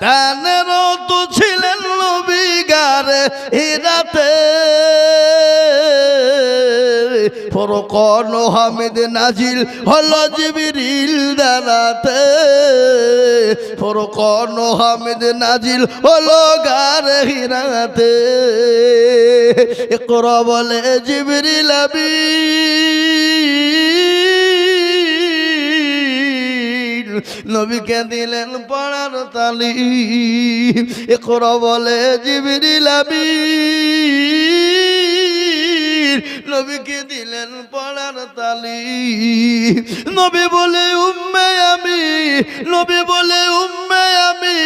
প্রাণেরও তো ছিলেন নবিগারে হিরাতে ফরকন হামিদ নাজিল হল জিবিরিল দাঁড়াতে ফরকন হামিদ নাজিল হল গারে হিরাতে। একর বলে জিবিরিল আমিন নবীকে দিলেন পড়ার তালি। একর বলে, জিবিরিল নবীকে দিলেন পড়ার তালি। নবী বলে, উম্মে আমি নবী বলে, উম্মে আমি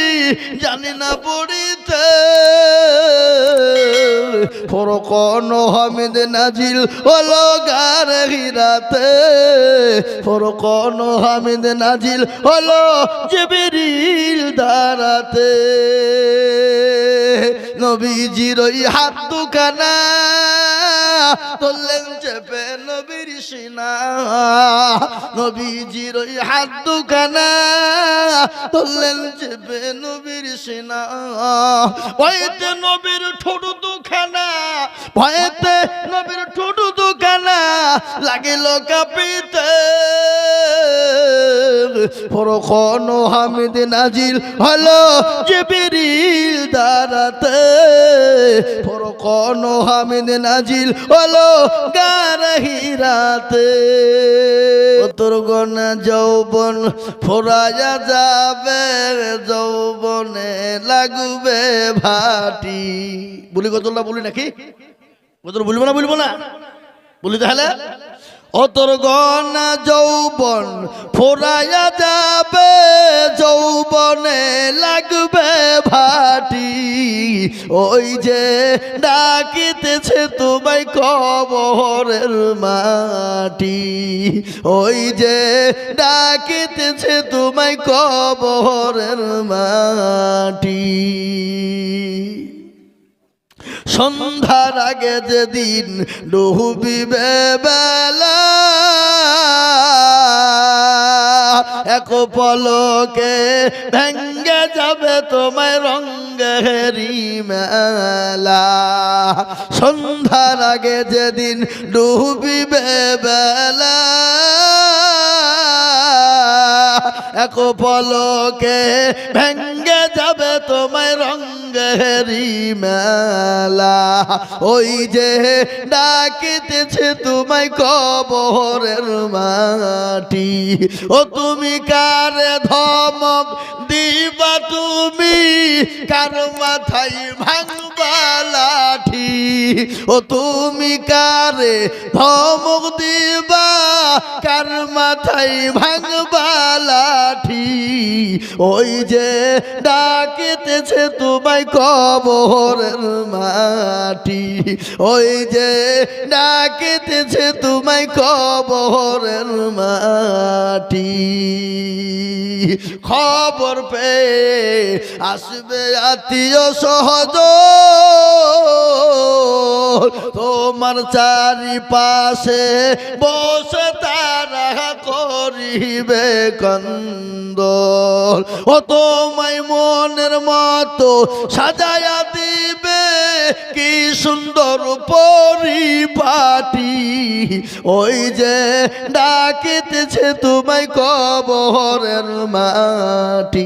জানি না পড়িতে ফরকন হামিদ নাজিল হলো গার হিরাতে। ফরকন হামিদ নাজিল হলো জিবিরিল দাঁড়াতে নবীজির ওই হাত দুখানা তুললেন চেপে নবীর সিনা। নবীজির ওই হাত দুখানা তুললেন চেপে নবীর সিনা। ভয়েতে নবীর ঠোঁট ভয়েতে নবীর ঠোঁট দুখানা লাগিল কাঁপিতে। ফরখন হামিদ নাজিল হলো জিবিরিল দাঁড়াতে ফরখন হামিদ নাজিল হলো গারহিরাতে। তোর গনা যৌবন ফোরায়া যাবে, যৌবনে লাগবে ভাটি। বলি কতটা বলি নাকি? কতটা বলব না বলব না? বলি তাহলে? অতর গনা যৌবন ফোরায়া যাবে যৌবনে লাগবে ভাটি। ওই যে ডাকিতেছে তোমায় কবরের মাটি। ওই যে ডাকিতেছে তোমায় কবরের মাটি। সন্ধ্যার আগে যেদিন ডুবিবে বেলা, এক পলকে ভেঙ্গে যাবে তোমায় রঙ্গেরি মেলা। সন্ধ্যার আগে যেদিন ডুবিবে বেলা এক পলকে ভেঙ্গে যাবে তোমায় রঙ্গেরি মেলা। ওই যে ডাকিতেছে তোমায় কবরের মাটি। ও তুমি কারে ধমক দিবা তুমি? কার মাথায় ভাঙবা লাঠি। ও তুমি কারে ধমক দিবা? কার মাথায় ভাঙবা লাঠি? ওই যে ডাকিতেছে তোমায় কবরের মাটি। ওই যে ডাকিতেছে তোমায় কবরের মাটি। খবর পেয়ে আসবে আত্মীয় সহজ তোমার চারিপাশে বসে তারা করিবে কন্দল। ও তোমায় মনের মতো সাজায়া দিবে, কি সুন্দর পরিপাটি। ওই যে ডাকিতেছে তোমায় কবরের মাটি।